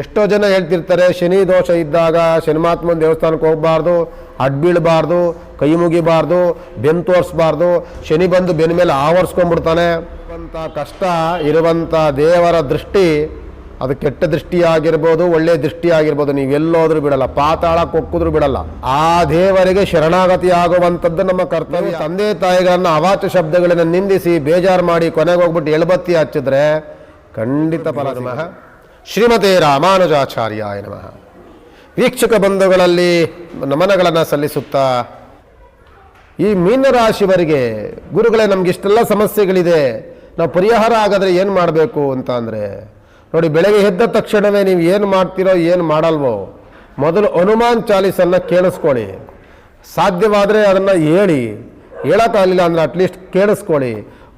ಎಷ್ಟೋ ಜನ ಹೇಳ್ತಿರ್ತಾರೆ, ಶನಿ ದೋಷ ಇದ್ದಾಗ ಶನಿಮಾತ್ಮನ ದೇವಸ್ಥಾನಕ್ಕೆ ಹೋಗಬಾರ್ದು ಅಡ್ಬೀಳಬಾರ್ದು ಕೈ ಮುಗಿಬಾರ್ದು ಬೆನ್ ತೋರಿಸ್ಬಾರ್ದು ಶನಿ ಬಂದು ಬೆನ್ ಮೇಲೆ ಆವರಿಸ್ಕೊಂಡ್ಬಿಡ್ತಾನೆ. ಅಂತ ಕಷ್ಟ ಇರುವಂಥ ದೇವರ ದೃಷ್ಟಿ, ಅದು ಕೆಟ್ಟ ದೃಷ್ಟಿ ಆಗಿರ್ಬೋದು ಒಳ್ಳೆಯ ದೃಷ್ಟಿ ಆಗಿರ್ಬೋದು ನೀವೆಲ್ಲೋದ್ರೂ ಬಿಡಲ್ಲ ಪಾತಾಳಕ್ಕೆ ಕೊಕ್ಕಿದ್ರು ಬಿಡಲ್ಲ. ಆ ದೇವರಿಗೆ ಶರಣಾಗತಿ ಆಗುವಂಥದ್ದು ನಮ್ಮ ಕರ್ತವ್ಯ. ತಂದೆ ತಾಯಿಗಳನ್ನು ಅವಾಚ್ಯ ಶಬ್ದಗಳನ್ನು ನಿಂದಿಸಿ, ಬೇಜಾರು ಮಾಡಿ ಕೊನೆಗೆ ಹೋಗ್ಬಿಟ್ಟು ಎಳ್ಬತ್ತಿ ಹಚ್ಚಿದ್ರೆ ಖಂಡಿತ ಫಲ ಶ್ರೀಮತೆ ರಾಮಾನುಜಾಚಾರ್ಯಾಯ ನಮಃ. ವೀಕ್ಷಕ ಬಂಧುಗಳಲ್ಲಿ ನಮನಗಳನ್ನು ಸಲ್ಲಿಸುತ್ತಾ ಈ ಮೀನರಾಶಿವರಿಗೆ ಗುರುಗಳೇ ನಮ್ಗೆ ಇಷ್ಟೆಲ್ಲ ಸಮಸ್ಯೆಗಳಿದೆ, ನಾವು ಪರಿಹಾರ ಆಗದ್ರೆ ಏನು ಮಾಡಬೇಕು ಅಂತ ಅಂದರೆ, ನೋಡಿ, ಬೆಳಗ್ಗೆ ಎದ್ದ ತಕ್ಷಣವೇ ನೀವು ಏನು ಮಾಡ್ತೀರೋ ಏನು ಮಾಡಲ್ವೋ, ಮೊದಲು ಹನುಮಾನ್ ಚಾಲೀಸನ್ನು ಕೇಳಿಸ್ಕೊಳ್ಳಿ. ಸಾಧ್ಯವಾದರೆ ಅದನ್ನು ಹೇಳಿ. ಹೇಳೋಕ್ಕಾಗಲಿಲ್ಲ ಅಂದರೆ ಅಟ್ಲೀಸ್ಟ್ ಕೇಳಿಸ್ಕೊಳ್ಳಿ.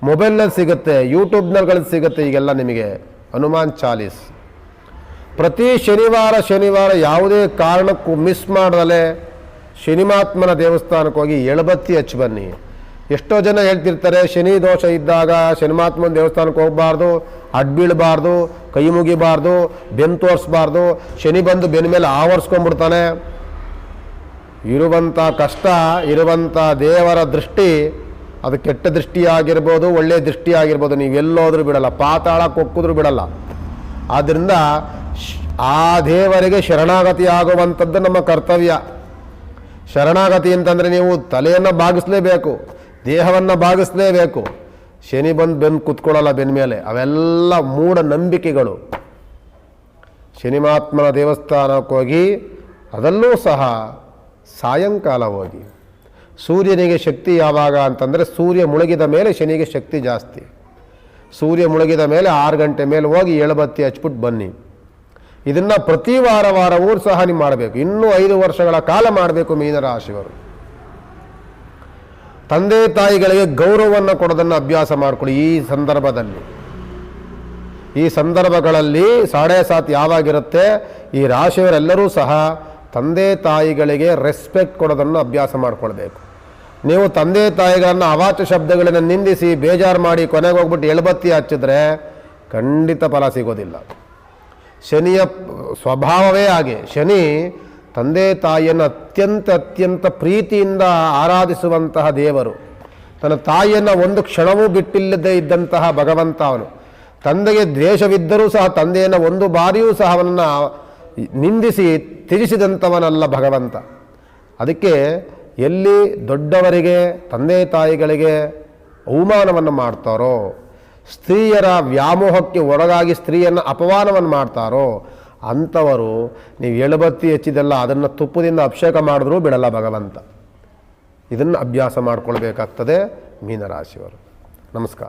ಮೊಬೈಲ್ನಲ್ಲಿ ಸಿಗುತ್ತೆ ಯೂಟ್ಯೂಬ್ನಲ್ಲಿ ಸಿಗುತ್ತೆ ಈಗೆಲ್ಲ ನಿಮಗೆ ಹನುಮಾನ್ ಚಾಲೀಸ್. ಪ್ರತಿ ಶನಿವಾರ ಶನಿವಾರ ಯಾವುದೇ ಕಾರಣಕ್ಕೂ ಮಿಸ್ ಮಾಡದಲೆ ಶನಿಮಾತ್ಮನ ದೇವಸ್ಥಾನಕ್ಕೆ ಹೋಗಿ ಎಳಬತ್ತಿ ಹಚ್ಚಿ ಬನ್ನಿ. ಎಷ್ಟೋ ಜನ ಹೇಳ್ತಿರ್ತಾರೆ, ಶನಿ ದೋಷ ಇದ್ದಾಗ ಶನಿಮಾತ್ಮನ ದೇವಸ್ಥಾನಕ್ಕೆ ಹೋಗಬಾರ್ದು, ಅಡ್ಬೀಳಬಾರ್ದು, ಕೈ ಮುಗಿಬಾರ್ದು, ಬೆನ್ನು ತೋರಿಸ್ಬಾರ್ದು, ಶನಿ ಬಂದು ಬೆನ್ನ ಮೇಲೆ ಆವರಿಸ್ಕೊಂಡ್ಬಿಡ್ತಾನೆ. ಇರುವಂಥ ಕಷ್ಟ, ಇರುವಂಥ ದೇವರ ದೃಷ್ಟಿ, ಅದು ಕೆಟ್ಟ ದೃಷ್ಟಿ ಆಗಿರ್ಬೋದು ಒಳ್ಳೆಯ ದೃಷ್ಟಿ ಆಗಿರ್ಬೋದು ನೀವೆಲ್ಲೋದ್ರೂ ಬಿಡಲ್ಲ ಪಾತಾಳಕ್ಕೆ ಹೊಕ್ಕಿದ್ರೂ ಬಿಡಲ್ಲ. ಆದ್ದರಿಂದ ಆ ದೇವರಿಗೆ ಶರಣಾಗತಿ ಆಗುವಂಥದ್ದು ನಮ್ಮ ಕರ್ತವ್ಯ. ಶರಣಾಗತಿ ಅಂತಂದರೆ ನೀವು ತಲೆಯನ್ನು ಬಾಗಿಸಲೇಬೇಕು, ದೇಹವನ್ನು ಬಾಗಿಸಲೇಬೇಕು. ಶನಿ ಬಂದು ಬೆನ್ನು ಕುತ್ಕೊಳ್ಳಲ್ಲ ಬೆನ್ನ ಮೇಲೆ, ಅವೆಲ್ಲ ಮೂಢ ನಂಬಿಕೆಗಳು. ಶನಿಮಾತ್ಮನ ದೇವಸ್ಥಾನಕ್ಕೆ ಹೋಗಿ, ಅದಲ್ಲೂ ಸಹ ಸಾಯಂಕಾಲ ಹೋಗಿ. ಸೂರ್ಯನಿಗೆ ಶಕ್ತಿ ಯಾವಾಗ ಅಂತಂದರೆ ಸೂರ್ಯ ಮುಳುಗಿದ ಮೇಲೆ ಶನಿಗೆ ಶಕ್ತಿ ಜಾಸ್ತಿ. ಸೂರ್ಯ ಮುಳುಗಿದ ಮೇಲೆ ಆರು ಗಂಟೆ ಮೇಲೆ ಹೋಗಿ ಎಳಬತ್ತಿ ಹಚ್ಬಿಟ್ಟು ಬನ್ನಿ. ಇದನ್ನು ಪ್ರತಿ ವಾರ ವಾರವೂ ಸಹ ನೀವು ಮಾಡಬೇಕು. ಇನ್ನೂ ಐದು ವರ್ಷಗಳ ಕಾಲ ಮಾಡಬೇಕು ಮೀನರಾಶಿಯವರು ತಂದೆ ತಾಯಿಗಳಿಗೆ ಗೌರವವನ್ನು ಕೊಡೋದನ್ನು ಅಭ್ಯಾಸ ಮಾಡಿಕೊಳ್ಳಿ ಈ ಸಂದರ್ಭದಲ್ಲಿ. ಈ ಸಂದರ್ಭಗಳಲ್ಲಿ ಸಾಡೆ ಸಾತ್ ಯಾವಾಗಿರುತ್ತೆ? ಈ ರಾಶಿಯವರೆಲ್ಲರೂ ಸಹ ತಂದೆ ತಾಯಿಗಳಿಗೆ ರೆಸ್ಪೆಕ್ಟ್ ಕೊಡೋದನ್ನು ಅಭ್ಯಾಸ ಮಾಡಿಕೊಳ್ಬೇಕು. ನೀವು ತಂದೆ ತಾಯಿಗಳನ್ನು ಅವಾಚ್ಯ ಶಬ್ದಗಳನ್ನು ನಿಂದಿಸಿ, ಬೇಜಾರು ಮಾಡಿ ಕೊನೆಗೆ ಹೋಗ್ಬಿಟ್ಟು ಎಳ್ಬತ್ತಿ ಹಚ್ಚಿದ್ರೆ ಖಂಡಿತ ಫಲ ಸಿಗೋದಿಲ್ಲ. ಶನಿಯ ಸ್ವಭಾವವೇ ಹಾಗೆ. ಶನಿ ತಂದೆ ತಾಯಿಯನ್ನು ಅತ್ಯಂತ ಅತ್ಯಂತ ಪ್ರೀತಿಯಿಂದ ಆರಾಧಿಸುವಂತಹ ದೇವರು. ತನ್ನ ತಾಯಿಯನ್ನು ಒಂದು ಕ್ಷಣವೂ ಬಿಟ್ಟಿಲ್ಲದೆ ಇದ್ದಂತಹ ಭಗವಂತ ಅವನು. ತಂದೆಗೆ ದ್ವೇಷವಿದ್ದರೂ ಸಹ ತಂದೆಯನ್ನು ಒಂದು ಬಾರಿಯೂ ಸಹ ಅವನನ್ನು ನಿಂದಿಸಿ ತ್ಯಜಿಸಿದಂಥವನಲ್ಲ ಭಗವಂತ. ಅದಕ್ಕೆ ಎಲ್ಲಿ ದೊಡ್ಡವರಿಗೆ, ತಂದೆ ತಾಯಿಗಳಿಗೆ ಅವಮಾನವನ್ನು ಮಾಡ್ತಾರೋ ಸ್ತ್ರೀಯರ ವ್ಯಾಮೋಹಕ್ಕೆ ಒಳಗಾಗಿ ಸ್ತ್ರೀಯನ್ನು ಅಪಮಾನವನ್ನು ಮಾಡ್ತಾರೋ ಅಂಥವರು ನೀವು ಎಳುಬತ್ತಿ ಹೆಚ್ಚಿದೆಲ್ಲ ಅದನ್ನು ತುಪ್ಪದಿಂದ ಅಭಿಷೇಕ ಮಾಡಿದ್ರೂ ಬಿಡಲ್ಲ ಭಗವಂತ. ಇದನ್ನು ಅಭ್ಯಾಸ ಮಾಡಿಕೊಳ್ಬೇಕಾಗ್ತದೆ ಮೀನರಾಶಿಯವರು. ನಮಸ್ಕಾರ.